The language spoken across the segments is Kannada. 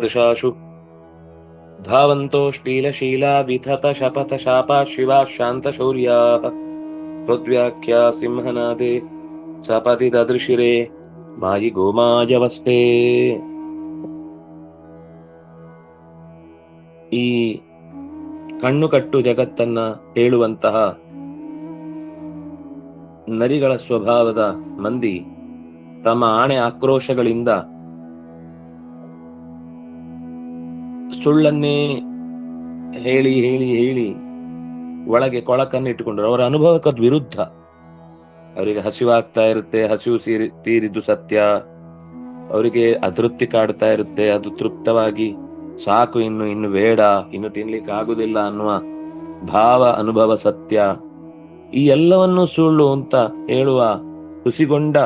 दिशाशु धावन्तोऽश्लीलशीला विथत शपथ शापा शिवा शान्तशौर्याः हृद्व्याख्या सिंहनादे सपति ददृशिरे मायि ಗೋಮಾಜವಸ್ತೆ ಈ ಕಣ್ಣು ಕಟ್ಟು ಜಗತ್ತನ್ನ ಹೇಳುವಂತಹ ನರಿಗಳ ಸ್ವಭಾವದ ಮಂದಿ ತಮ್ಮ ಆಣೆ ಆಕ್ರೋಶಗಳಿಂದ ಸುಳ್ಳನ್ನೇ ಹೇಳಿ ಹೇಳಿ ಹೇಳಿ ಒಳಗೆ ಕೊಳಕನ್ನಿಟ್ಟುಕೊಂಡ್ರು ಅವರ ಅನುಭವಕ್ಕೆ ವಿರುದ್ಧ. ಅವರಿಗೆ ಹಸಿವಾಗ್ತಾ ಇರುತ್ತೆ, ಹಸಿವು ಸೀರಿ, ತೀರಿದ್ದು ಸತ್ಯ. ಅವರಿಗೆ ಅತೃಪ್ತಿ ಕಾಡ್ತಾ ಇರುತ್ತೆ, ಅದು ತೃಪ್ತವಾಗಿ ಸಾಕು, ಇನ್ನು ಇನ್ನು ಬೇಡ, ಇನ್ನು ತಿನ್ಲಿಕ್ಕೆ ಆಗುದಿಲ್ಲ ಅನ್ನುವ ಭಾವ, ಅನುಭವ, ಸತ್ಯ. ಈ ಎಲ್ಲವನ್ನು ಸುಳ್ಳು ಅಂತ ಹೇಳುವ ಹುಸಿಗೊಂಡ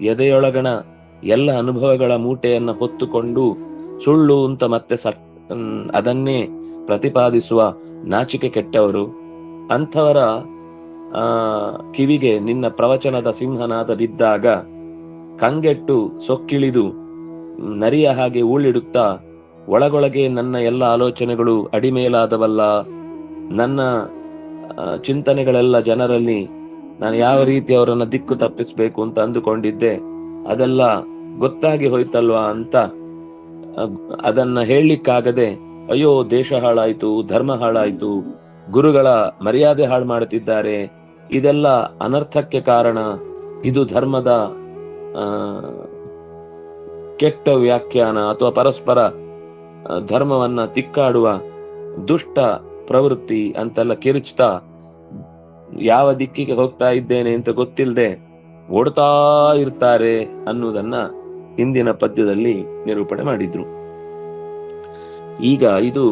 ಎದೆಯೊಳಗಣ ಎಲ್ಲ ಅನುಭವಗಳ ಮೂಟೆಯನ್ನ ಹೊತ್ತುಕೊಂಡು ಸುಳ್ಳು ಅಂತ ಮತ್ತೆ ಅದನ್ನೇ ಪ್ರತಿಪಾದಿಸುವ ನಾಚಿಕೆ ಕೆಟ್ಟವರು, ಅಂಥವರ ಕಿವಿಗೆ ನಿನ್ನ ಪ್ರವಚನದ ಸಿಂಹನಾದ ಬಿದ್ದಾಗ ಕಂಗೆಟ್ಟು ಸೊಕ್ಕಿಳಿದು ನರಿಯ ಹಾಗೆ ಊಳಿಡುತ್ತಾ, ಒಳಗೊಳಗೆ ನನ್ನ ಎಲ್ಲ ಆಲೋಚನೆಗಳು ಅಡಿಮೇಲಾದವಲ್ಲ, ನನ್ನ ಚಿಂತನೆಗಳೆಲ್ಲ ಜನರಲ್ಲಿ ನಾನು ಯಾವ ರೀತಿ ಅವರನ್ನ ದಿಕ್ಕು ತಪ್ಪಿಸ್ಬೇಕು ಅಂತ ಅಂದುಕೊಂಡಿದ್ದೆ, ಅದೆಲ್ಲ ಗೊತ್ತಾಗಿ ಹೋಯ್ತಲ್ವಾ ಅಂತ ಅದನ್ನ ಹೇಳಲಿಕ್ಕಾಗದೆ, ಅಯ್ಯೋ, ದೇಶ ಹಾಳಾಯ್ತು, ಧರ್ಮ ಹಾಳಾಯ್ತು, ಗುರುಗಳ ಮರ್ಯಾದೆ ಹಾಳು ಮಾಡುತ್ತಿದ್ದಾರೆ, ಇದೆಲ್ಲ ಅನರ್ಥಕ್ಕೆ ಕಾರಣ, ಇದು ಧರ್ಮದ ಕೆಟ್ಟ ವ್ಯಾಖ್ಯಾನ ಅಥವಾ ಪರಸ್ಪರ ಧರ್ಮವನ್ನ ತಿಕ್ಕಾಡುವ ದುಷ್ಟ ಪ್ರವೃತ್ತಿ ಅಂತೆಲ್ಲ ಕಿರುಚ್ತಾ, ಯಾವ ದಿಕ್ಕಿಗೆ ಹೋಗ್ತಾ ಇದ್ದೇನೆ ಅಂತ ಗೊತ್ತಿಲ್ಲದೆ ಓಡ್ತಾ ಇರ್ತಾರೆ ಅನ್ನುವುದನ್ನ ಹಿಂದಿನ ಪದ್ಯದಲ್ಲಿ ನಿರೂಪಣೆ ಮಾಡಿದ್ರು. ಈಗ ಇದು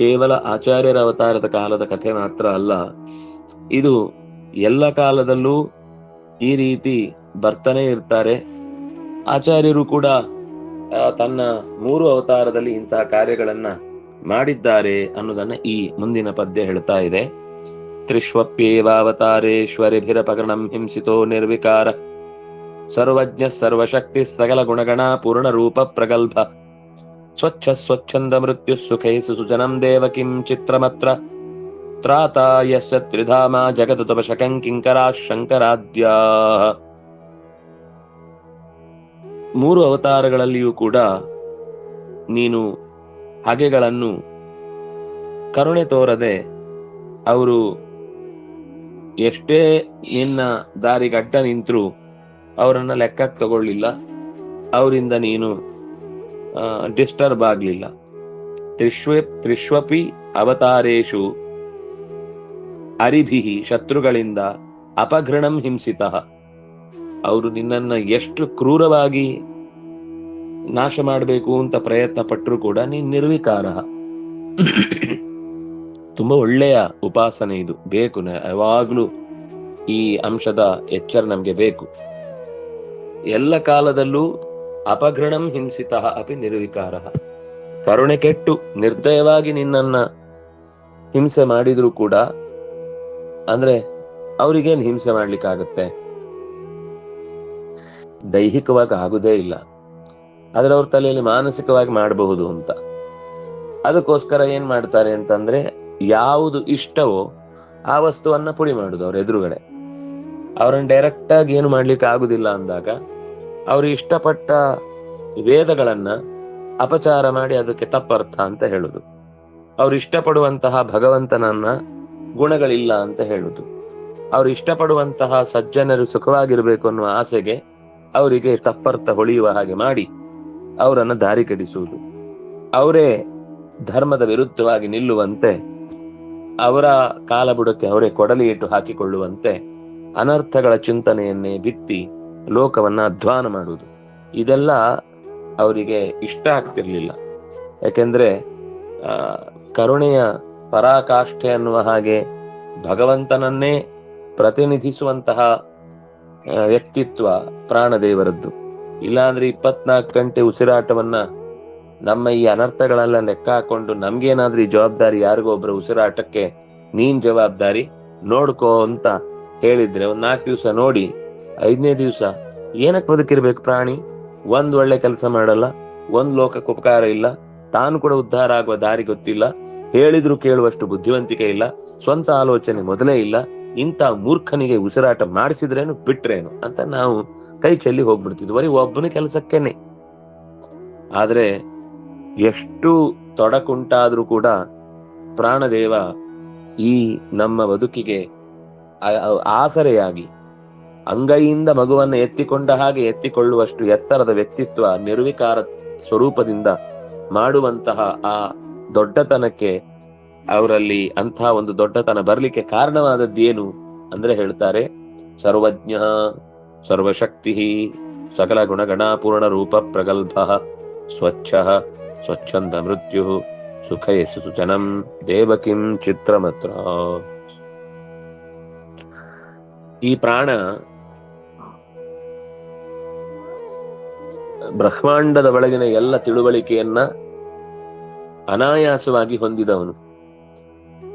ಕೇವಲ ಆಚಾರ್ಯರ ಅವತಾರದ ಕಾಲದ ಕಥೆ ಮಾತ್ರ ಅಲ್ಲ, ಇದು ಎಲ್ಲ ಕಾಲದಲ್ಲೂ ಈ ರೀತಿ ಬರ್ತಾನೆ ಇರ್ತಾರೆ. ಆಚಾರ್ಯರು ಕೂಡ ತನ್ನ ಮೂರು ಅವತಾರದಲ್ಲಿ ಇಂತಹ ಕಾರ್ಯಗಳನ್ನ ಮಾಡಿದ್ದಾರೆ ಅನ್ನೋದನ್ನ ಈ ಮುಂದಿನ ಪದ್ಯ ಹೇಳ್ತಾ ಇದೆ. ತ್ರಿಷ್ವಪ್ಯೇವಾವತಾರೇಶ್ವರಿಭಿರಪಗಣಂ ಹಿಂಸಿತೋ ನಿರ್ವಿಕಾರ ಸರ್ವಜ್ಞ ಸರ್ವಶಕ್ತಿ ಸಕಲ ಗುಣಗಣ ಪೂರ್ಣ ರೂಪ ಪ್ರಗಲ್ಭ. ಸ್ವಚ್ಛ ಸ್ವಚ್ಛಂದ ಮೃತ್ಯು ಸುಖೈಸು ಸುಜನಂ ದೇವ ಕಿಂ ಚಿತ್ರಮತ್ರ. ತ್ರಾತ ಯಸ್ಯ ತ್ರಿಧಾಮ ಜಗದ ತಪಶಕಂ ಕಿಂಕರಾ ಶಂಕರಾದ್ಯಾ. ಮೂರು ಅವತಾರಗಳಲ್ಲಿಯೂ ಕೂಡ ನೀನು ಹಗೆಗಳನ್ನು ಕರುಣೆ ತೋರದೆ ಅವರು ಎಷ್ಟೇ ನಿನ್ನ ದಾರಿಗಡ್ಡ ನಿಂತರೂ ಅವರನ್ನ ಲೆಕ್ಕಕ್ಕೆ ತಗೊಳ್ಳಿಲ್ಲ. ಅವರಿಂದ ನೀನು ಡಿಸ್ಟರ್ಬ್ ಆಗ್ಲಿಲ್ಲ. ತ್ರಿಶ್ವ, ತ್ರಿಶ್ವಪಿ ಅವತಾರೇಶು ಅರಿಭಿಹಿ ಶತ್ರುಗಳಿಂದ ಅಪಘೃಣಂ ಹಿಂಸಿತ. ಅವರು ನಿನ್ನನ್ನು ಎಷ್ಟು ಕ್ರೂರವಾಗಿ ನಾಶ ಮಾಡಬೇಕು ಅಂತ ಪ್ರಯತ್ನ ಪಟ್ಟರು ಕೂಡ ನೀನ್ ನಿರ್ವಿಕಾರ ತುಂಬಾ ಒಳ್ಳೆಯ ಉಪಾಸನೆ ಇದು. ಬೇಕು ಯಾವಾಗ್ಲೂ ಈ ಅಂಶದ ಎಚ್ಚರ ನಮ್ಗೆ ಬೇಕು. ಎಲ್ಲ ಕಾಲದಲ್ಲೂ ಅಪಘೃಣಂ ಹಿಂಸಿತ ಅಪಿ ನಿರ್ವಿಕಾರ. ಕರುಣೆ ಕೆಟ್ಟು ನಿರ್ದಯವಾಗಿ ನಿನ್ನನ್ನ ಹಿಂಸೆ ಮಾಡಿದ್ರು ಕೂಡ, ಅಂದ್ರೆ ಅವ್ರಿಗೇನ್ ಹಿಂಸೆ ಮಾಡ್ಲಿಕ್ಕಾಗತ್ತೆ? ದೈಹಿಕವಾಗಿ ಆಗುದೇ ಇಲ್ಲ. ಆದ್ರೆ ಅವ್ರ ತಲೆಯಲ್ಲಿ ಮಾನಸಿಕವಾಗಿ ಮಾಡಬಹುದು ಅಂತ. ಅದಕ್ಕೋಸ್ಕರ ಏನ್ ಮಾಡ್ತಾರೆ ಅಂತಂದ್ರೆ, ಯಾವುದು ಇಷ್ಟವೋ ಆ ವಸ್ತುವನ್ನ ಪುಡಿ ಮಾಡುದು ಅವ್ರ ಎದುರುಗಡೆ. ಅವ್ರನ್ನ ಡೈರೆಕ್ಟ್ ಆಗಿ ಏನು ಮಾಡ್ಲಿಕ್ಕೆ ಆಗುದಿಲ್ಲ ಅಂದಾಗ ಅವರು ಇಷ್ಟಪಟ್ಟ ವೇದಗಳನ್ನ ಅಪಚಾರ ಮಾಡಿ ಅದಕ್ಕೆ ತಪ್ಪರ್ಥ ಅಂತ ಹೇಳುದು. ಅವ್ರು ಇಷ್ಟಪಡುವಂತಹ ಭಗವಂತನನ್ನ ಗುಣಗಳಿಲ್ಲ ಅಂತ ಹೇಳುದು. ಅವ್ರು ಇಷ್ಟಪಡುವಂತಹ ಸಜ್ಜನರು ಸುಖವಾಗಿರ್ಬೇಕು ಅನ್ನುವ ಆಸೆಗೆ ಅವರಿಗೆ ತಪ್ಪರ್ಥ ಹೊಳೆಯುವ ಹಾಗೆ ಮಾಡಿ ಅವರನ್ನು ದಾರಿ ಕಡಿಸುವುದು ಅವರೇ ಧರ್ಮದ ವಿರುದ್ಧವಾಗಿ ನಿಲ್ಲುವಂತೆ ಅವರ ಕಾಲಬುಡಕ್ಕೆ ಅವರೇ ಕೊಡಲಿ ಇಟ್ಟು ಹಾಕಿಕೊಳ್ಳುವಂತೆ ಅನರ್ಥಗಳ ಚಿಂತನೆಯನ್ನೇ ಬಿತ್ತಿ ಲೋಕವನ್ನ ಅಧ್ವಾನ ಮಾಡುವುದು. ಇದೆಲ್ಲ ಅವರಿಗೆ ಇಷ್ಟ ಆಗ್ತಿರ್ಲಿಲ್ಲ. ಯಾಕೆಂದ್ರೆ, ಆ, ಕರುಣೆಯ ಪರಾಕಾಷ್ಠೆ ಅನ್ನುವ ಹಾಗೆ ಭಗವಂತನನ್ನೇ ಪ್ರತಿನಿಧಿಸುವಂತಹ ವ್ಯಕ್ತಿತ್ವ ಪ್ರಾಣದೇವರದ್ದು. ಇಲ್ಲಾಂದ್ರೆ ಇಪ್ಪತ್ನಾಲ್ಕು ಗಂಟೆ ಉಸಿರಾಟವನ್ನ ನಮ್ಮ ಈ ಅನರ್ಥಗಳೆಲ್ಲ ಲೆಕ್ಕ ಹಾಕೊಂಡು ನಮ್ಗೇನಾದ್ರೂ ಈ ಜವಾಬ್ದಾರಿ ಯಾರಿಗೋ ಒಬ್ಬರ ಉಸಿರಾಟಕ್ಕೆ ನೀನ್ ಜವಾಬ್ದಾರಿ ನೋಡ್ಕೋ ಅಂತ ಹೇಳಿದ್ರೆ ಒಂದ್ ನಾಲ್ಕು ದಿವಸ ನೋಡಿ, ಐದನೇ ದಿವಸ ಏನಕ್ಕೆ ಬದುಕಿರ್ಬೇಕು ಪ್ರಾಣಿ? ಒಂದ್ ಒಳ್ಳೆ ಕೆಲಸ ಮಾಡಲ್ಲ, ಒಂದ್ ಲೋಕಕ್ಕೆ ಉಪಕಾರ ಇಲ್ಲ, ತಾನು ಕೂಡ ಉದ್ಧಾರ ಆಗುವ ದಾರಿ ಗೊತ್ತಿಲ್ಲ, ಹೇಳಿದ್ರು ಕೇಳುವಷ್ಟು ಬುದ್ಧಿವಂತಿಕೆ ಇಲ್ಲ, ಸ್ವಂತ ಆಲೋಚನೆ ಮೊದಲೇ ಇಲ್ಲ, ಇಂಥ ಮೂರ್ಖನಿಗೆ ಉಸಿರಾಟ ಮಾಡಿಸಿದ್ರೇನು ಬಿಟ್ರೇನು ಅಂತ ನಾವು ಕೈ ಚೆಲ್ಲಿ ಹೋಗ್ಬಿಡ್ತಿದ್ವಿ, ಬರೀ ಒಬ್ಬನ ಕೆಲಸಕ್ಕೇನೆ. ಆದ್ರೆ ಎಷ್ಟು ತೊಡಕುಂಟಾದ್ರೂ ಕೂಡ ಪ್ರಾಣದೇವ ಈ ನಮ್ಮ ಬದುಕಿಗೆ ಆಸರೆಯಾಗಿ ಅಂಗೈಯಿಂದ ಮಗುವನ್ನು ಎತ್ತಿಕೊಂಡ ಹಾಗೆ ಎತ್ತಿಕೊಳ್ಳುವಷ್ಟು ಎತ್ತರದ ವ್ಯಕ್ತಿತ್ವ ನಿರ್ವಿಕಾರ ಸ್ವರೂಪದಿಂದ ಮಾಡುವಂತಹ ಆ ದೊಡ್ಡತನಕ್ಕೆ ಅವರಲ್ಲಿ ಅಂತಹ ಒಂದು ದೊಡ್ಡತನ ಬರಲಿಕ್ಕೆ ಕಾರಣವಾದದ್ದೇನು ಅಂದ್ರೆ ಹೇಳ್ತಾರೆ, ಸರ್ವಜ್ಞ, ಸರ್ವಶಕ್ತಿ, ಸಕಲ ಗುಣಗಣಾಪೂರ್ಣ ರೂಪ ಪ್ರಗಲ್ಭ, ಸ್ವಚ್ಛ, ಸ್ವಚ್ಛಂದ ಮೃತ್ಯು, ಸುಖ ಸುಜನಂ ದೇವಕಿಂ ಚಿತ್ರಮತ್ರ ಈ ಪ್ರಾಣ ಬ್ರಹ್ಮಾಂಡದ ಒಳಗಿನ ಎಲ್ಲ ತಿಳುವಳಿಕೆಯನ್ನ ಅನಾಯಾಸವಾಗಿ ಹೊಂದಿದವನು.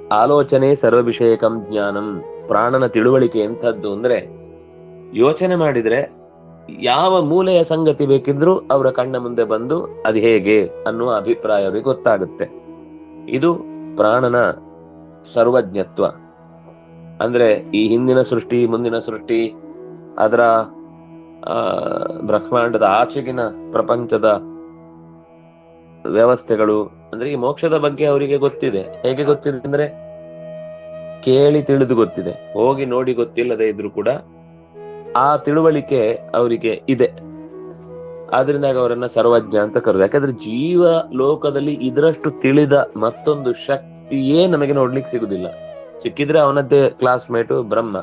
ಆಲೋಚನೆ ಸರ್ವಭಿಷೇಕಂ ಜ್ಞಾನಂ, ಪ್ರಾಣನ ತಿಳುವಳಿಕೆ ಎಂಥದ್ದು ಅಂದ್ರೆ ಯೋಚನೆ ಮಾಡಿದ್ರೆ ಯಾವ ಮೂಲೆಯ ಸಂಗತಿ ಬೇಕಿದ್ರೂ ಅವರ ಕಣ್ಣ ಮುಂದೆ ಬಂದು ಅದು ಹೇಗೆ ಅನ್ನುವ ಅಭಿಪ್ರಾಯ ಗೊತ್ತಾಗುತ್ತೆ. ಇದು ಪ್ರಾಣನ ಸರ್ವಜ್ಞತ್ವ. ಅಂದ್ರೆ ಈ ಹಿಂದಿನ ಸೃಷ್ಟಿ, ಮುಂದಿನ ಸೃಷ್ಟಿ, ಅದರ, ಆ, ಬ್ರಹ್ಮಾಂಡದ ಆಚೆಗಿನ ಪ್ರಪಂಚದ ವ್ಯವಸ್ಥೆಗಳು, ಅಂದ್ರೆ ಈ ಮೋಕ್ಷದ ಬಗ್ಗೆ ಅವರಿಗೆ ಗೊತ್ತಿದೆ. ಹೇಗೆ ಗೊತ್ತಿದೆ ಅಂದ್ರೆ ಕೇಳಿ ತಿಳಿದು ಗೊತ್ತಿದೆ. ಹೋಗಿ ನೋಡಿ ಗೊತ್ತಿಲ್ಲದೆ ಇದ್ರು ಕೂಡ ಆ ತಿಳುವಳಿಕೆ ಅವರಿಗೆ ಇದೆ. ಆದ್ರಿಂದ ಅವರನ್ನ ಸರ್ವಜ್ಞ ಅಂತ ಕರೆದು, ಯಾಕಂದ್ರೆ ಜೀವ ಲೋಕದಲ್ಲಿ ಇದರಷ್ಟು ತಿಳಿದ ಮತ್ತೊಂದು ಶಕ್ತಿಯೇ ನಮಗೆ ನೋಡ್ಲಿಕ್ಕೆ ಸಿಗುದಿಲ್ಲ. ಸಿಕ್ಕಿದ್ರೆ ಅವನದ್ದೇ ಕ್ಲಾಸ್ಮೇಟು ಬ್ರಹ್ಮ.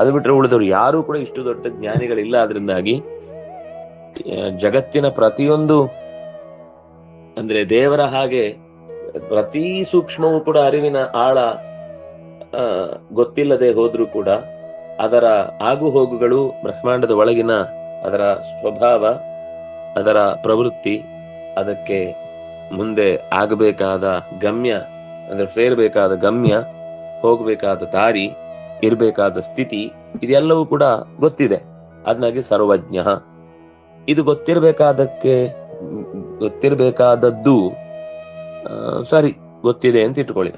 ಅದು ಬಿಟ್ರೆ ಉಳಿದವರು ಯಾರು ಕೂಡ ಇಷ್ಟು ದೊಡ್ಡ ಜ್ಞಾನಿಗಳಿಲ್ಲ ಅದರಿಂದಾಗಿ ಜಗತ್ತಿನ ಪ್ರತಿಯೊಂದು, ಅಂದ್ರೆ ದೇವರ ಹಾಗೆ ಪ್ರತಿ ಸೂಕ್ಷ್ಮವೂ ಕೂಡ ಅರಿವಿನ ಆಳ ಗೊತ್ತಿಲ್ಲದೆ ಹೋದ್ರೂ ಕೂಡ ಅದರ ಆಗು ಹೋಗುಗಳು ಬ್ರಹ್ಮಾಂಡದ ಒಳಗಿನ ಅದರ ಸ್ವಭಾವ, ಅದರ ಪ್ರವೃತ್ತಿ, ಅದಕ್ಕೆ ಮುಂದೆ ಆಗಬೇಕಾದ ಗಮ್ಯ, ಅಂದ್ರೆ ಸೇರ್ಬೇಕಾದ ಗಮ್ಯ ಹೋಗ್ಬೇಕಾದ ದಾರಿ, ಇರಬೇಕಾದ ಸ್ಥಿತಿ, ಇದೆಲ್ಲವೂ ಕೂಡ ಗೊತ್ತಿದೆ. ಅದನ್ನಾಗಿ ಸರ್ವಜ್ಞ. ಇದು ಗೊತ್ತಿರಬೇಕಾದಕ್ಕೆ, ಗೊತ್ತಿರಬೇಕಾದದ್ದು ಸಾರಿ, ಗೊತ್ತಿದೆ ಅಂತ ಇಟ್ಕೊಳ್ಳಿ.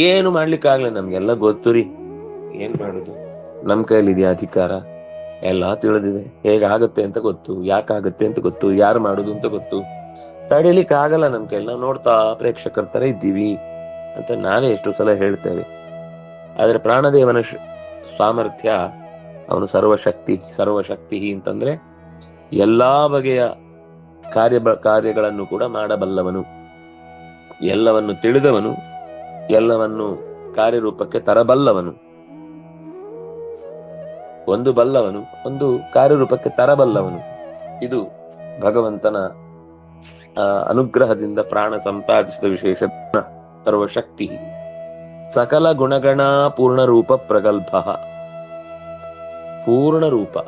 ಏನು ಮಾಡ್ಲಿಕ್ಕಾಗ್ಲಿ ನಮ್ಗೆಲ್ಲ ಗೊತ್ತು ರೀ. ಏನ್ ಮಾಡುದು? ನಮ್ ಕೈಯಲ್ಲಿ ಇದೆಯಾ ಅಧಿಕಾರ? ಎಲ್ಲ ತಿಳಿದಿದೆ. ಹೇಗಾಗತ್ತೆ ಅಂತ ಗೊತ್ತು, ಯಾಕಾಗತ್ತೆ ಅಂತ ಗೊತ್ತು, ಯಾರು ಮಾಡುದು ಅಂತ ಗೊತ್ತು. ತಡಿಲಿಕ್ಕೆ ಆಗಲ್ಲ ನಮ್ ನಾವು ನೋಡ್ತಾ ಪ್ರೇಕ್ಷಕರ ತರ ಇದ್ದೀವಿ. ಅಂತ ನಾವೇ ಎಷ್ಟು ಸಲ ಹೇಳ್ತೇವೆ ಆದರೆ ಪ್ರಾಣದೇವನ ಸಾಮರ್ಥ್ಯ ಅವನು ಸರ್ವಶಕ್ತಿ ಸರ್ವಶಕ್ತಿ ಅಂತಂದ್ರೆ ಎಲ್ಲಾ ಬಗೆಯ ಕಾರ್ಯ ಕಾರ್ಯಗಳನ್ನು ಕೂಡ ಮಾಡಬಲ್ಲವನು. ಎಲ್ಲವನ್ನು ತಿಳಿದವನು, ಎಲ್ಲವನ್ನು ಕಾರ್ಯರೂಪಕ್ಕೆ ತರಬಲ್ಲವನು. ಒಂದು ಬಲ್ಲವನು, ಒಂದು ಕಾರ್ಯರೂಪಕ್ಕೆ ತರಬಲ್ಲವನು. ಇದು ಭಗವಂತನ ಅನುಗ್ರಹದಿಂದ ಪ್ರಾಣ ಸಂಪಾದಿಸಿದ ವಿಶೇಷ ಸರ್ವಶಕ್ತಿ. ಸಕಲ ಗುಣಗಣ ಪೂರ್ಣ ರೂಪ ಪ್ರಗಲ್ಭ. ಪೂರ್ಣ ರೂಪ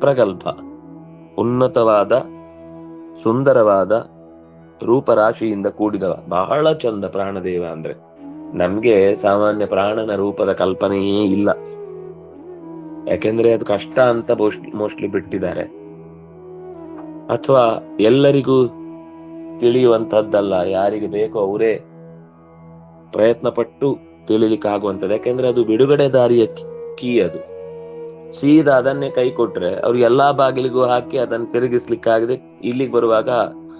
ಪ್ರಗಲ್ಭ. ಉನ್ನತವಾದ, ಸುಂದರವಾದ ರೂಪರಾಶಿಯಿಂದ ಕೂಡಿದವ. ಬಹಳ ಚಂದ ಪ್ರಾಣದೇವ ಅಂದ್ರೆ. ನಮ್ಗೆ ಸಾಮಾನ್ಯ ಪ್ರಾಣನ ರೂಪದ ಕಲ್ಪನೆಯೇ ಇಲ್ಲ. ಯಾಕೆಂದ್ರೆ ಅದು ಕಷ್ಟ ಅಂತ ಮೋಸ್ಟ್ಲಿ ಬಿಟ್ಟಿದ್ದಾರೆ. ಅಥವಾ ಎಲ್ಲರಿಗೂ ತಿಳಿಯುವಂತಹದ್ದಲ್ಲ. ಯಾರಿಗೆ ಬೇಕೋ ಅವರೇ ಪ್ರಯತ್ನ ಪಟ್ಟು ತಿಳಿಲಿಕ್ಕಾಗುವಂಥದ್ದು. ಯಾಕೆಂದ್ರೆ ಅದು ಬಿಡುಗಡೆ ದಾರಿಯ ಕೀ ಅದು. ಸೀದಾ ಅದನ್ನೇ ಕೈ ಕೊಟ್ರೆ ಅವ್ರು ಎಲ್ಲಾ ಬಾಗಿಲಿಗೂ ಹಾಕಿ ಅದನ್ನು ತಿರುಗಿಸ್ಲಿಕ್ಕಾಗದೆ ಇಲ್ಲಿಗೆ ಬರುವಾಗ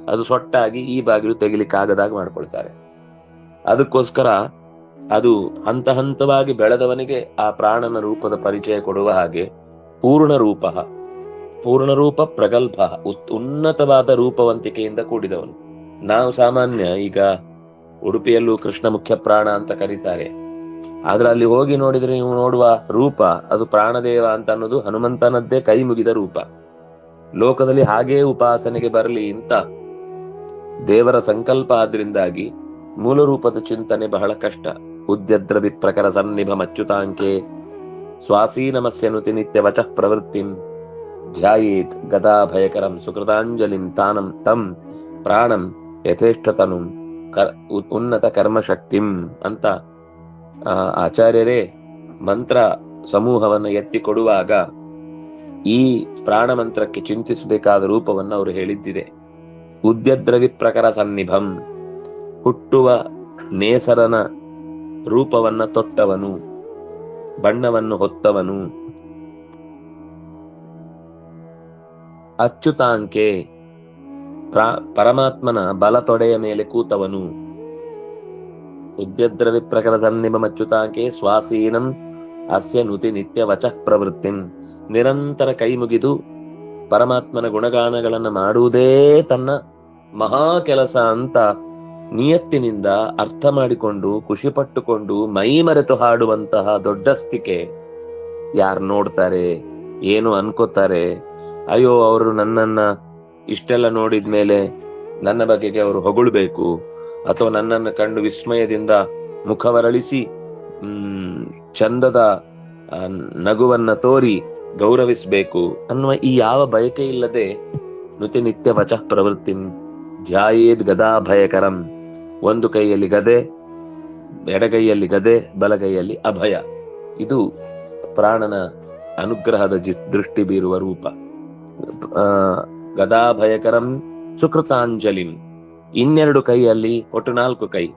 ಅದು ಸೊಟ್ಟಾಗಿ ಈ ಬಾಗಿಲು ತೆಗಿಲಿಕ್ಕಾಗದಾಗ ಮಾಡ್ಕೊಳ್ತಾರೆ. ಅದಕ್ಕೋಸ್ಕರ ಅದು ಹಂತ ಹಂತವಾಗಿ ಬೆಳೆದವನಿಗೆ ಆ ಪ್ರಾಣನ ರೂಪದ ಪರಿಚಯ ಕೊಡುವ ಹಾಗೆ ಪೂರ್ಣ ರೂಪ ಪೂರ್ಣ ರೂಪ ಪ್ರಗಲ್ಭ ಉನ್ನತವಾದ ರೂಪವಂತಿಕೆಯಿಂದ ಕೂಡಿದವನು. ನಾವು ಸಾಮಾನ್ಯ ಈಗ ಉಡುಪಿಯಲ್ಲೂ ಕೃಷ್ಣ ಮುಖ್ಯ ಪ್ರಾಣ ಅಂತ ಕರೀತಾರೆ. ಆದ್ರೆ ಅಲ್ಲಿ ಹೋಗಿ ನೋಡಿದ್ರೆ ನೀವು ನೋಡುವ ರೂಪ, ಅದು ಪ್ರಾಣದೇವ ಅಂತ ಅನ್ನೋದು ಹನುಮಂತನದ್ದೇ ಕೈ ಮುಗಿದ ರೂಪ. ಲೋಕದಲ್ಲಿ ಹಾಗೇ ಉಪಾಸನೆಗೆ ಬರಲಿ ಅಂತ ದೇವರ ಸಂಕಲ್ಪ ಆದ್ರಿಂದಾಗಿ ಮೂಲ ರೂಪದ ಚಿಂತನೆ ಬಹಳ ಕಷ್ಟ. ಉದ್ಯದ್ರ ವಿಪ್ರಕರ ಸನ್ನಿಭ ಮಚ್ಚುತಾಂಕೆ ಸ್ವಾಸೀನಮಸ್ಯನುತಿ ನಿತ್ಯ ವಚಃ ಪ್ರವೃತ್ತಿಂ, ಧ್ಯಾಯೇತ್ ಗದಾ ಭಯಕರಂ ಸುಕೃತಾಂಜಲಿಂ ತಾನಂ ತಂ ಪ್ರಾಣಂ ಯಥೇಷ್ಟತನು ಕರ್ ಉನ್ನತ ಕರ್ಮಶಕ್ತಿಂ ಅಂತ ಆಚಾರ್ಯರೇ ಮಂತ್ರ ಸಮೂಹವನ್ನು ಎತ್ತಿ ಕೊಡುವಾಗ ಈ ಪ್ರಾಣ ಮಂತ್ರಕ್ಕೆ ಚಿಂತಿಸಬೇಕಾದ ರೂಪವನ್ನು ಅವರು ಹೇಳಿದ್ದಿದೆ. ಉದ್ಯದ್ರವಿ ಪ್ರಕರ ಸನ್ನಿಭಂ, ಹುಟ್ಟುವ ನೇಸರನ ರೂಪವನ್ನ ತೊಟ್ಟವನು, ಬಣ್ಣವನ್ನು ಹೊತ್ತವನು. ಅಚ್ಯುತಾಂಕೆ ಪ್ರಾ- ಪರಮಾತ್ಮನ ಬಲ ತೊಡೆಯ ಮೇಲೆ ಕೂತವನು. ಉದ್ಯದ್ರವಿ ಪ್ರಕರದನ್ನಿಮ ಅಚ್ಯುತಾಂಕೆ ಸ್ವಾಸೀನಂ ಅಸ್ಯ ನುತಿ ನಿತ್ಯ ವಚ ಪ್ರವೃತ್ತಿಂ. ನಿರಂತರ ಕೈ ಮುಗಿದು ಪರಮಾತ್ಮನ ಗುಣಗಾನಗಳನ್ನು ಮಾಡುವುದೇ ತನ್ನ ಮಹಾ ಕೆಲಸ ಅಂತ ನಿಯತ್ತಿನಿಂದ ಅರ್ಥ ಮಾಡಿಕೊಂಡು ಖುಷಿ ಪಟ್ಟುಕೊಂಡು ಮೈ ಮರೆತು ಹಾಡುವಂತಹ ದೊಡ್ಡಸ್ತಿಕೆ ಯಾರು ನೋಡ್ತಾರೆ, ಏನು ಅನ್ಕೋತಾರೆ, ಅಯ್ಯೋ, ಅವರು ನನ್ನನ್ನ ಇಷ್ಟೆಲ್ಲ ನೋಡಿದ ಮೇಲೆ ನನ್ನ ಬಗೆಗೆ ಅವರು ಹೊಗಳ್ಬೇಕು ಅಥವಾ ನನ್ನನ್ನು ಕಂಡು ವಿಸ್ಮಯದಿಂದ ಮುಖವರಳಿಸಿ ಹ್ಮ್, ಚಂದದ ನಗುವನ್ನ ತೋರಿ ಗೌರವಿಸಬೇಕು ಅನ್ನುವ ಈ ಯಾವ ಬಯಕೆ ಇಲ್ಲದೆ ನುತಿ ನಿತ್ಯ ವಚಃ ಪ್ರವೃತ್ತಿ ಧ್ಯಾಯೇದ್ ಗದಾ ಭಯಕರಂ ಒಂದು ಕೈಯಲ್ಲಿ ಗದೆ, ಎಡಗೈಯಲ್ಲಿ ಗದೆ, ಬಲಗೈಯಲ್ಲಿ ಅಭಯ. ಇದು ಪ್ರಾಣನ ಅನುಗ್ರಹದ ದೃಷ್ಟಿ ಬೀರುವ ರೂಪ. ಆ, ಗದಾ ಭಯಕರಂ ಸುಕೃತಾಂಜಲಿಂ. ಇನ್ನೆರಡು ಕೈಯಲ್ಲಿ ಒಟ್ಟು ನಾಲ್ಕು ಕೈ.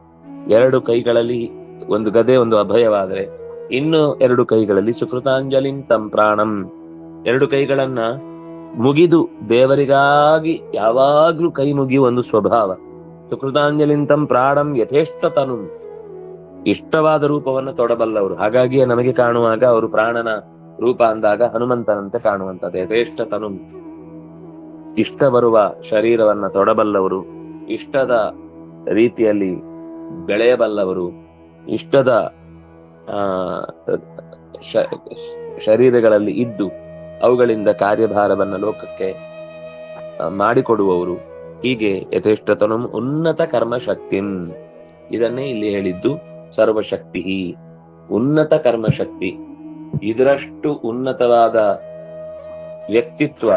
ಎರಡು ಕೈಗಳಲ್ಲಿ ಒಂದು ಗದೆ ಒಂದು ಅಭಯವಾದರೆ ಇನ್ನು ಎರಡು ಕೈಗಳಲ್ಲಿ ಸುಕೃತಾಂಜಲಿಂ ತಂ ಪ್ರಾಣಂ. ಎರಡು ಕೈಗಳನ್ನ ಮುಗಿದು ದೇವರಿಗಾಗಿ ಯಾವಾಗ್ಲೂ ಕೈ ಮುಗಿಯುವ ಒಂದು ಸ್ವಭಾವ. ಸುಕೃತಾಂಜಲಿಂತಂ ಪ್ರಾಣಂ ಯಥೇಷ್ಟ ತನು ಇಷ್ಟವಾದ ರೂಪವನ್ನು ತೊಡಬಲ್ಲವರು. ಹಾಗಾಗಿಯೇ ನಮಗೆ ಕಾಣುವಾಗ ಅವರು ಪ್ರಾಣನ ರೂಪ ಅಂದಾಗ ಹನುಮಂತನಂತೆ ಕಾಣುವಂತದ್ದು ಯಥೇಷ್ಟ ತನು ಇಷ್ಟ ಬರುವ ಶರೀರವನ್ನ ತೊಡಬಲ್ಲವರು, ಇಷ್ಟದ ರೀತಿಯಲ್ಲಿ ಬೆಳೆಯಬಲ್ಲವರು, ಇಷ್ಟದ ಶರೀರಗಳಲ್ಲಿ ಇದ್ದು ಅವುಗಳಿಂದ ಕಾರ್ಯಭಾರವನ್ನ ಲೋಕಕ್ಕೆ ಮಾಡಿಕೊಡುವವರು. ಹೀಗೆ ಯಥೇಷ್ಟತನು ಉನ್ನತ ಕರ್ಮ ಶಕ್ತಿಂ ಇದನ್ನೇ ಇಲ್ಲಿ ಹೇಳಿದ್ದು ಸರ್ವಶಕ್ತಿ. ಉನ್ನತ ಕರ್ಮಶಕ್ತಿ. ಇದರಷ್ಟು ಉನ್ನತವಾದ ವ್ಯಕ್ತಿತ್ವ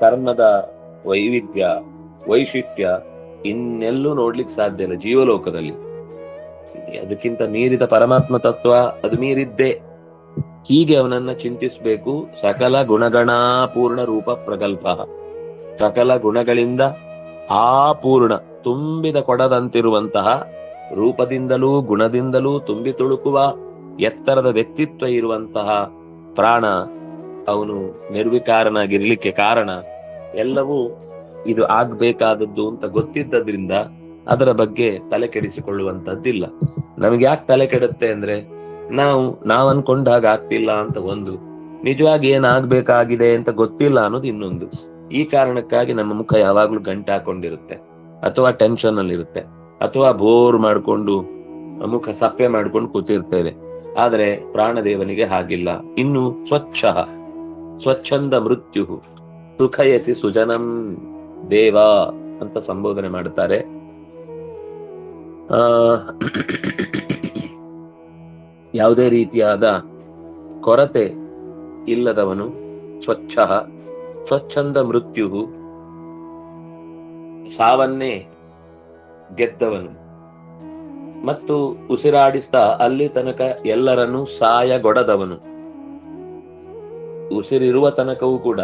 ಕರ್ಮದ ವೈವಿಧ್ಯ, ವೈಶಿಷ್ಟ್ಯ ಇನ್ನೆಲ್ಲೂ ನೋಡ್ಲಿಕ್ಕೆ ಸಾಧ್ಯ ಇಲ್ಲ ಜೀವಲೋಕದಲ್ಲಿ. ಅದಕ್ಕಿಂತ ಮೀರಿದ ಪರಮಾತ್ಮ ತತ್ವ ಅದು ಮೀರಿದ್ದೇ. ಹೀಗೆ ಅವನನ್ನ ಚಿಂತಿಸಬೇಕು ಸಕಲ ಗುಣಗಣಾಪೂರ್ಣ ರೂಪ ಪ್ರಗಲ್ಪ ಸಕಲ ಗುಣಗಳಿಂದ ಆಪೂರ್ಣ, ತುಂಬಿದ ಕೊಡದಂತಿರುವಂತಹ ರೂಪದಿಂದಲೂ ಗುಣದಿಂದಲೂ ತುಂಬಿ ತುಳುಕುವ ಎತ್ತರದ ವ್ಯಕ್ತಿತ್ವ ಇರುವಂತಹ ಪ್ರಾಣ ಅವನು ನಿರ್ವಿಕಾರನಾಗಿರ್ಲಿಕ್ಕೆ ಕಾರಣ ಎಲ್ಲವೂ ಇದು ಆಗ್ಬೇಕಾದದ್ದು ಅಂತ ಗೊತ್ತಿದ್ದದ್ರಿಂದ ಅದರ ಬಗ್ಗೆ ತಲೆ ಕೆಡಿಸಿಕೊಳ್ಳುವಂತದ್ದಿಲ್ಲ ನಮ್ಗೆ ಯಾಕೆ ತಲೆ ಕೆಡುತ್ತೆ ಅಂದ್ರೆ ನಾವು, ನಾವ್ ಅನ್ಕೊಂಡಾಗ ಆಗ್ತಿಲ್ಲ ಅಂತ ಒಂದು, ನಿಜವಾಗಿ ಏನಾಗ್ಬೇಕಾಗಿದೆ ಅಂತ ಗೊತ್ತಿಲ್ಲ ಅನ್ನೋದು ಇನ್ನೊಂದು. ಈ ಕಾರಣಕ್ಕಾಗಿ ನಮ್ಮ ಮುಖ ಯಾವಾಗ್ಲೂ ಗಂಟೆ ಹಾಕೊಂಡಿರುತ್ತೆ ಅಥವಾ ಟೆನ್ಷನ್ ಅಲ್ಲಿ ಇರುತ್ತೆ ಅಥವಾ ಬೋರ್ ಮಾಡಿಕೊಂಡು ಮುಖ ಸಪ್ಪೆ ಮಾಡ್ಕೊಂಡು ಕೂತಿರ್ತೇವೆ. ಆದ್ರೆ ಪ್ರಾಣದೇವನಿಗೆ ಹಾಗಿಲ್ಲ, ಇನ್ನು ಸ್ವಚ್ಛ. ಸ್ವಚ್ಛಂದ ಮೃತ್ಯು ಸುಖಯಸಿ ಸುಜನಂ ದೇವ ಅಂತ ಸಂಬೋಧನೆ ಮಾಡುತ್ತಾರೆ. ಆ, ಯಾವುದೇ ರೀತಿಯಾದ ಕೊರತೆ ಇಲ್ಲದವನು ಸ್ವಚ್ಛ. ಸ್ವಚ್ಛಂದ ಮೃತ್ಯು ಸಾವನ್ನೇ ಗೆದ್ದವನು. ಮತ್ತು ಉಸಿರಾಡಿಸ್ತಾ ಅಲ್ಲಿ ತನಕ ಎಲ್ಲರನ್ನೂ ಸಾಯಗೊಡದವನು. ಉಸಿರಿರುವ ತನಕವೂ ಕೂಡ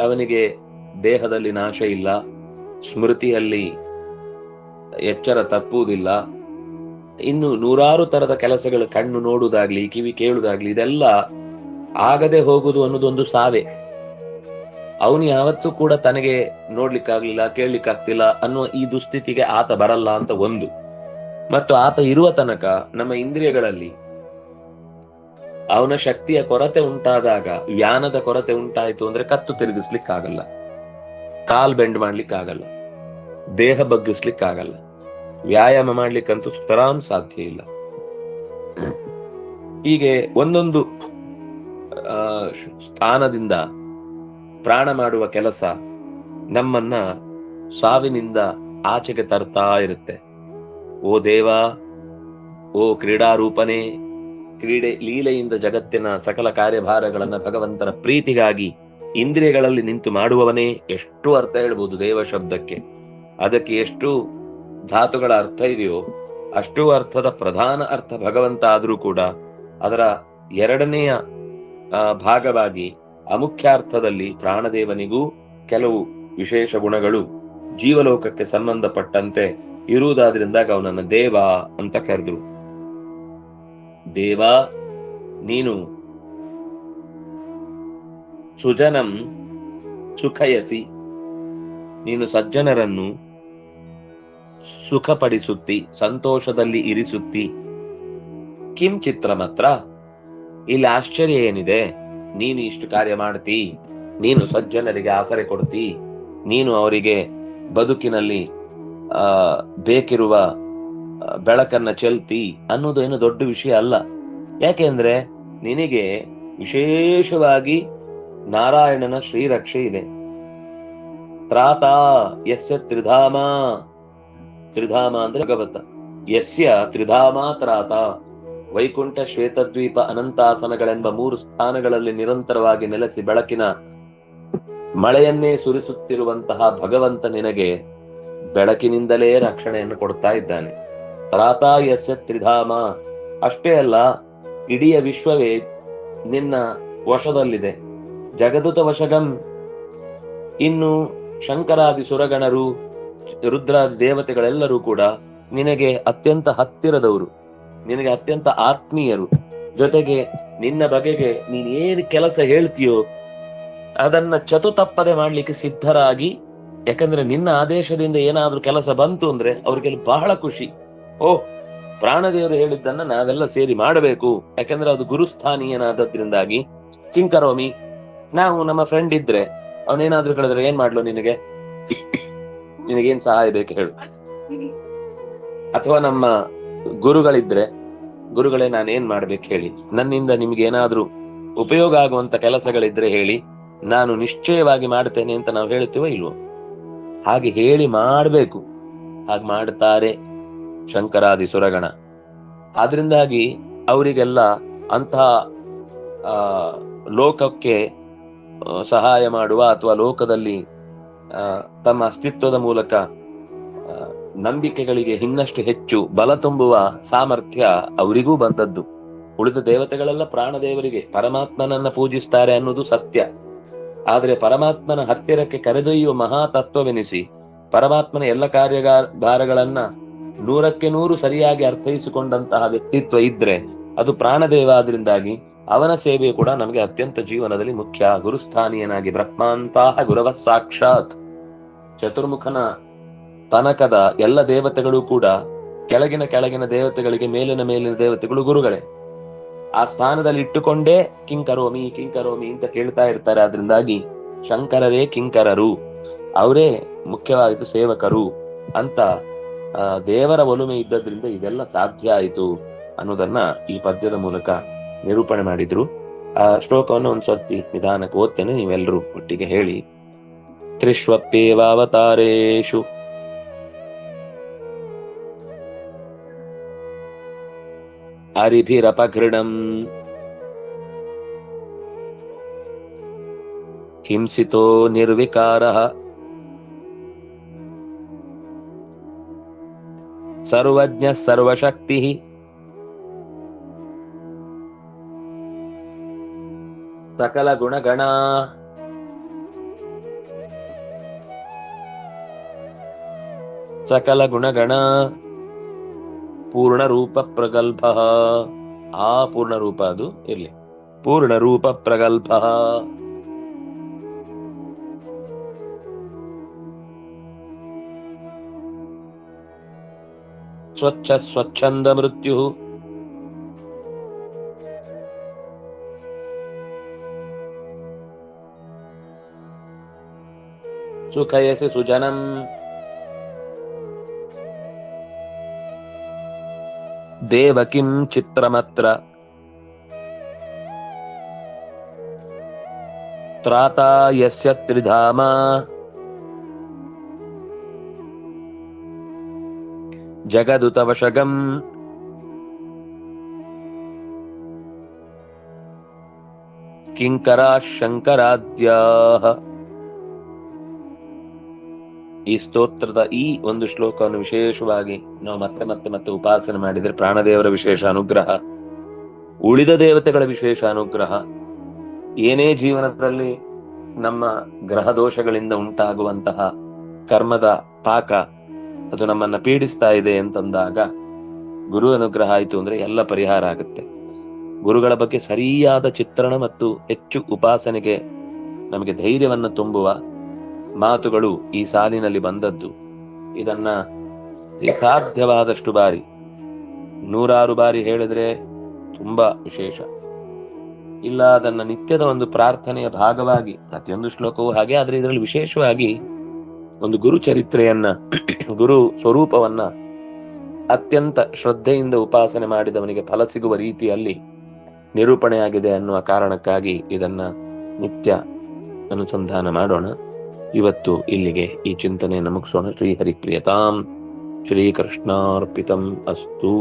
ಅವನಿಗೆ ದೇಹದಲ್ಲಿ ನಾಶ ಇಲ್ಲ, ಸ್ಮೃತಿಯಲ್ಲಿ ಎಚ್ಚರ ತಪ್ಪುವುದಿಲ್ಲ. ಇನ್ನು ನೂರಾರು ತರದ ಕೆಲಸಗಳು ಕಣ್ಣು ನೋಡುವುದಾಗ್ಲಿ, ಕಿವಿ ಕೇಳುವುದಾಗ್ಲಿ, ಇದೆಲ್ಲ ಆಗದೆ ಹೋಗುದು ಅನ್ನೋದೊಂದು ಸಾವೆ. ಅವನು ಯಾವತ್ತೂ ಕೂಡ ತನಗೆ ನೋಡ್ಲಿಕ್ಕಾಗ್ಲಿಲ್ಲ, ಕೇಳಲಿಕ್ಕಾಗ್ತಿಲ್ಲ ಅನ್ನುವ ಈ ದುಸ್ಥಿತಿಗೆ ಆತ ಬರಲ್ಲ ಅಂತ ಒಂದು. ಮತ್ತು ಆತ ಇರುವ ತನಕ ನಮ್ಮ ಇಂದ್ರಿಯಗಳಲ್ಲಿ ಅವನ ಶಕ್ತಿಯ ಕೊರತೆ ಉಂಟಾದಾಗ ಯಾನದ ಕೊರತೆ ಉಂಟಾಯಿತು ಅಂದ್ರೆ ಕತ್ತು ತಿರುಗಿಸ್ಲಿಕ್ಕಾಗಲ್ಲ. ಕಾಲ್ ಬೆಂಡ್ ಮಾಡ್ಲಿಕ್ಕಾಗಲ್ಲ. ದೇಹ ಬಗ್ಗಿಸ್ಲಿಕ್ಕಾಗಲ್ಲ. ವ್ಯಾಯಾಮ ಮಾಡ್ಲಿಕ್ಕಂತೂ ಸುತರಾಂ ಸಾಧ್ಯ ಇಲ್ಲ. ಹೀಗೆ ಒಂದೊಂದು ಸ್ಥಾನದಿಂದ ಪ್ರಾಣ ಮಾಡುವ ಕೆಲಸ ನಮ್ಮನ್ನ ಸಾವಿನಿಂದ ಆಚೆಗೆ ತರ್ತಾ ಇರುತ್ತೆ. ಓ ದೇವ, ಓ ಕ್ರೀಡಾರೂಪನೇ ಕ್ರೀಡೆ ಲೀಲೆಯಿಂದ ಜಗತ್ತಿನ ಸಕಲ ಕಾರ್ಯಭಾರಗಳನ್ನ ಭಗವಂತನ ಪ್ರೀತಿಗಾಗಿ ಇಂದ್ರಿಯಗಳಲ್ಲಿ ನಿಂತು ಮಾಡುವವನೇ ಎಷ್ಟು ಅರ್ಥ ಹೇಳ್ಬೋದು ದೇವ ಶಬ್ದಕ್ಕೆ. ಅದಕ್ಕೆ ಎಷ್ಟು ಧಾತುಗಳ ಅರ್ಥ ಇದೆಯೋ ಅಷ್ಟು ಅರ್ಥದ ಪ್ರಧಾನ ಅರ್ಥ ಭಗವಂತ ಆದರೂ ಕೂಡ ಅದರ ಎರಡನೆಯ ಭಾಗವಾಗಿ ಅಮುಖ್ಯಾರ್ಥದಲ್ಲಿ ಪ್ರಾಣದೇವನಿಗೂ ಕೆಲವು ವಿಶೇಷ ಗುಣಗಳು ಜೀವಲೋಕಕ್ಕೆ ಸಂಬಂಧಪಟ್ಟಂತೆ ಇರುವುದಾದ್ರಿಂದಾಗ ಅವನನ್ನು ದೇವ ಅಂತ ಕರೆದ್ರು. ದೇವ, ನೀನು ಸುಜನಂ ಸುಖಯಸಿ, ನೀನು ಸಜ್ಜನರನ್ನು ಸುಖಪಡಿಸುತ್ತಿ, ಸಂತೋಷದಲ್ಲಿ ಇರಿಸುತ್ತಿ. ಕಿಂ ಚಿತ್ರ ಮಾತ್ರ ಇಲ್ಲಿ ಆಶ್ಚರ್ಯ ಏನಿದೆ? ನೀನು ಇಷ್ಟು ಕಾರ್ಯ ಮಾಡ್ತಿ, ನೀನು ಸಜ್ಜನರಿಗೆ ಆಸರೆ ಕೊಡ್ತಿ, ನೀನು ಅವರಿಗೆ ಬದುಕಿನಲ್ಲಿ, ಆ, ಬೇಕಿರುವ ಬೆಳಕನ್ನ ಚೆಲ್ತಿ ಅನ್ನೋದು ಏನು ದೊಡ್ಡ ವಿಷಯ ಅಲ್ಲ. ಯಾಕೆಂದ್ರೆ ನಿನಗೆ ವಿಶೇಷವಾಗಿ ನಾರಾಯಣನ ಶ್ರೀರಕ್ಷೆ ಇದೆ. ತ್ರಾತ ಯಸ್ಯ ತ್ರಿಧಾಮ. ತ್ರಿಧಾಮ ಅಂದ್ರೆ ಭಗವತ. ಯಸ್ಯ ತ್ರಿಧಾಮ ತ್ರಾತ. ವೈಕುಂಠ ಶ್ವೇತದ್ವೀಪ ಅನಂತಾಸನಗಳೆಂಬ ಮೂರು ಸ್ಥಾನಗಳಲ್ಲಿ ನಿರಂತರವಾಗಿ ನೆಲೆಸಿ ಬೆಳಕಿನ ಮಳೆಯನ್ನೇ ಸುರಿಸುತ್ತಿರುವಂತಹ ಭಗವಂತ ನಿನಗೆ ಬೆಳಕಿನಿಂದಲೇ ರಕ್ಷಣೆಯನ್ನು ಕೊಡ್ತಾ ಇದ್ದಾನೆ. ತ್ರಾತ ಯಸ್ಯ ತ್ರಿಧಾಮ. ಅಷ್ಟೇ ಅಲ್ಲ, ಇಡೀ ವಿಶ್ವವೇ ನಿನ್ನ ವಶದಲ್ಲಿದೆ. ಜಗದುತ ವಶಗಂ. ಇನ್ನು ಶಂಕರಾದಿ ಸುರಗಣರು, ರುದ್ರಾದಿ ದೇವತೆಗಳೆಲ್ಲರೂ ಕೂಡ ನಿನಗೆ ಅತ್ಯಂತ ಹತ್ತಿರದವರು. ನಿನಗೆ ಅತ್ಯಂತ ಆತ್ಮೀಯರು. ಜೊತೆಗೆ ನಿನ್ನ ಬಗೆಗೆ ನೀನ್ ಏನು ಕೆಲಸ ಹೇಳ್ತೀಯೋ ಅದನ್ನ ಚತು ತಪ್ಪದೆ ಮಾಡ್ಲಿಕ್ಕೆ ಸಿದ್ಧರಾಗಿ, ಯಾಕಂದ್ರೆ ನಿನ್ನ ಆದೇಶದಿಂದ ಏನಾದ್ರೂ ಕೆಲಸ ಬಂತು ಅಂದ್ರೆ ಅವ್ರಿಗೆಲ್ಲ ಬಹಳ ಖುಷಿ. ಓ, ಪ್ರಾಣದೇವರು ಹೇಳಿದ್ದನ್ನ ನಾವೆಲ್ಲ ಸೇರಿ ಮಾಡಬೇಕು. ಯಾಕಂದ್ರೆ ಅದು ಗುರುಸ್ಥಾನೀಯನಾದದ್ರಿಂದಾಗಿ. ಕಿಂಕರೋಮಿ, ನಾವು ನಮ್ಮ ಫ್ರೆಂಡ್ ಇದ್ರೆ, ಅವನೇನಾದ್ರೂ ಕೇಳಿದ್ರೆ ಏನ್ ಮಾಡ್ಲು ನಿನಗೆ? ನಿನಗೇನ್ ಸಹಾಯ ಬೇಕು ಹೇಳು. ಅಥವಾ ನಮ್ಮ ಗುರುಗಳಿದ್ರೆ, ಗುರುಗಳೇ ನಾನು ಏನ್ ಮಾಡ್ಬೇಕು ಹೇಳಿ. ನನ್ನಿಂದ ನಿಮ್ಗೆ ಏನಾದ್ರೂ ಉಪಯೋಗ ಆಗುವಂತ ಕೆಲಸಗಳಿದ್ರೆ ಹೇಳಿ, ನಾನು ನಿಶ್ಚಯವಾಗಿ ಮಾಡ್ತೇನೆ ಅಂತ ನಾವು ಹೇಳ್ತೀವೋ ಇಲ್ವೋ? ಹಾಗೆ ಹೇಳಿ ಮಾಡ್ಬೇಕು. ಹಾಗೆ ಮಾಡ್ತಾರೆ. ಶಂಕರಾದಿ ಸುರಗಣ. ಆದ್ರಿಂದಾಗಿ ಅವರಿಗೆಲ್ಲ ಅಂತಹ ಲೋಕಕ್ಕೆ ಸಹಾಯ ಮಾಡುವ ಅಥವಾ ಲೋಕದಲ್ಲಿ ತಮ್ಮ ಅಸ್ತಿತ್ವದ ಮೂಲಕ ನಂಬಿಕೆಗಳಿಗೆ ಇನ್ನಷ್ಟು ಹೆಚ್ಚು ಬಲ ತುಂಬುವ ಸಾಮರ್ಥ್ಯ ಅವರಿಗೂ ಬಂದದ್ದು. ಉಳಿದ ದೇವತೆಗಳೆಲ್ಲ ಪ್ರಾಣದೇವರಿಗೆ ಪರಮಾತ್ಮನನ್ನ ಪೂಜಿಸ್ತಾರೆ ಅನ್ನೋದು ಸತ್ಯ. ಆದರೆ ಪರಮಾತ್ಮನ ಹತ್ತಿರಕ್ಕೆ ಕರೆದೊಯ್ಯುವ ಮಹಾ ತತ್ವವೆನಿಸಿ ಪರಮಾತ್ಮನ ಎಲ್ಲ ಕಾರ್ಯಗಾರಗಳನ್ನ ನೂರಕ್ಕೆ ನೂರು ಸರಿಯಾಗಿ ಅರ್ಥೈಸಿಕೊಂಡಂತಹ ವ್ಯಕ್ತಿತ್ವ ಇದ್ರೆ ಅದು ಪ್ರಾಣದೇವ ಆದ್ರಿಂದಾಗಿ ಅವನ ಸೇವೆ ಕೂಡ ನಮಗೆ ಅತ್ಯಂತ ಜೀವನದಲ್ಲಿ ಮುಖ್ಯ. ಗುರುಸ್ಥಾನೀಯನಾಗಿ ಬ್ರಹ್ಮಾಂತಹ ಗುರವ ಸಾಕ್ಷಾತ್. ಚತುರ್ಮುಖನ ತನಕದ ಎಲ್ಲ ದೇವತೆಗಳು ಕೂಡ ಕೆಳಗಿನ ಕೆಳಗಿನ ದೇವತೆಗಳಿಗೆ, ಮೇಲಿನ ಮೇಲಿನ ದೇವತೆಗಳು ಗುರುಗಳೇ. ಆ ಸ್ಥಾನದಲ್ಲಿ ಇಟ್ಟುಕೊಂಡೇ ಕಿಂಕರೋಮಿ ಕಿಂಕರೋಮಿ ಅಂತ ಕೇಳ್ತಾ ಇರ್ತಾರೆ. ಅದರಿಂದಾಗಿ ಶಂಕರರೇ ಕಿಂಕರರು. ಅವರೇ ಮುಖ್ಯವಾದ ಸೇವಕರು ಅಂತ ದೇವರ ಒಲುಮೆ ಇದ್ದದ್ರಿಂದ ಇದೆಲ್ಲ ಸಾಧ್ಯ ಆಯಿತು ಅನ್ನೋದನ್ನ ಈ ಪದ್ಯದ ಮೂಲಕ ನಿರೂಪಣೆ ಮಾಡಿದ್ರು. ಆ ಶ್ಲೋಕವನ್ನು ಒಂದ್ ಸತಿ ನಿಧಾನಕ್ಕೆ ಓದ್ತೇನೆ ನೀವೆಲ್ಲರೂ ಒಟ್ಟಿಗೆ ಹೇಳಿ. ತ್ರಿಶ್ವಪ್ಪೇವಾವತಾರೇಶು ಅರಿಭಿರಪಘೃಣಂ ಹಿಂಸಿತೋ ನಿರ್ವಿಕಾರಃ. ಸರ್ವಜ್ಞ ಸರ್ವಶಕ್ತಿ. ಸಕಲ ಗುಣಗಣ. ಸಕಲ ಗುಣಗಣ. ಪೂರ್ಣ ರೂಪ ಪ್ರಗಲ್ಭ. ಆ ಪೂರ್ಣ ರೂಪ ಅದು ಇರ್ಲಿ. ಪೂರ್ಣ ರೂಪ ಪ್ರಗಲ್ಭ. ಸ್ವಚ್ಛ ಸ್ವಚ್ಛಂದ ಮೃತ್ಯು ಸುಖಯಸಿ ಸುಜನಂ ದೇವಕಿಂ ಚಿತ್ರಮತ್ರ ತ್ರಾತಾ ಯಸ್ಯ ತ್ರಿಧಾಮ ಜಗದುತವಶಗಂ. ಕಿಂಕರ ಶಂಕರಾದ್ಯಾಹ. ಈ ಸ್ತೋತ್ರದ ಈ ಒಂದು ಶ್ಲೋಕವನ್ನು ವಿಶೇಷವಾಗಿ ನಾವು ಮತ್ತೆ ಮತ್ತೆ ಮತ್ತೆ ಉಪಾಸನೆ ಮಾಡಿದರೆ ಪ್ರಾಣದೇವರ ವಿಶೇಷ ಅನುಗ್ರಹ, ಉಳಿದ ದೇವತೆಗಳ ವಿಶೇಷ ಅನುಗ್ರಹ, ಏನೇ ಜೀವನದಲ್ಲಿ ನಮ್ಮ ಗ್ರಹ ದೋಷಗಳಿಂದ ಉಂಟಾಗುವಂತಹ ಕರ್ಮದ ಪಾಕ ಅದು ನಮ್ಮನ್ನ ಪೀಡಿಸ್ತಾ ಇದೆ ಅಂತಂದಾಗ ಗುರು ಅನುಗ್ರಹ ಆಯಿತು ಅಂದ್ರೆ ಎಲ್ಲ ಪರಿಹಾರ ಆಗುತ್ತೆ. ಗುರುಗಳ ಬಗ್ಗೆ ಸರಿಯಾದ ಚಿತ್ರಣ ಮತ್ತು ಹೆಚ್ಚು ಉಪಾಸನೆಗೆ ನಮಗೆ ಧೈರ್ಯವನ್ನ ತುಂಬುವ ಮಾತುಗಳು ಈ ಸಾಲಿನಲ್ಲಿ ಬಂದದ್ದು. ಇದನ್ನ ಸಾಧ್ಯವಾದಷ್ಟು ಬಾರಿ, ನೂರಾರು ಬಾರಿ ಹೇಳಿದ್ರೆ ತುಂಬಾ ವಿಶೇಷ. ಇಲ್ಲ, ಅದನ್ನ ನಿತ್ಯದ ಒಂದು ಪ್ರಾರ್ಥನೆಯ ಭಾಗವಾಗಿ ಪ್ರತಿಯೊಂದು ಶ್ಲೋಕವೂ ಹಾಗೆ, ಆದ್ರೆ ಇದರಲ್ಲಿ ವಿಶೇಷವಾಗಿ ಒಂದು ಗುರು ಚರಿತ್ರೆಯನ್ನ ಗುರು ಸ್ವರೂಪವನ್ನ ಅತ್ಯಂತ ಶ್ರದ್ಧೆಯಿಂದ ಉಪಾಸನೆ ಮಾಡಿದವನಿಗೆ ಫಲ ಸಿಗುವ ರೀತಿಯಲ್ಲಿ ನಿರೂಪಣೆಯಾಗಿದೆ ಅನ್ನುವ ಕಾರಣಕ್ಕಾಗಿ ಇದನ್ನ ನಿತ್ಯ ಅನುಸಂಧಾನ ಮಾಡೋಣ. ಇವತ್ತು ಇಲ್ಲಿಗೆ ಈ ಚಿಂತನೆಯನ್ನು ಮುಗಿಸೋಣ ಶ್ರೀ ಹರಿಪ್ರಿಯತಾಂ. ಶ್ರೀಕೃಷ್ಣಾರ್ಪಿತಂ ಅಸ್ತು.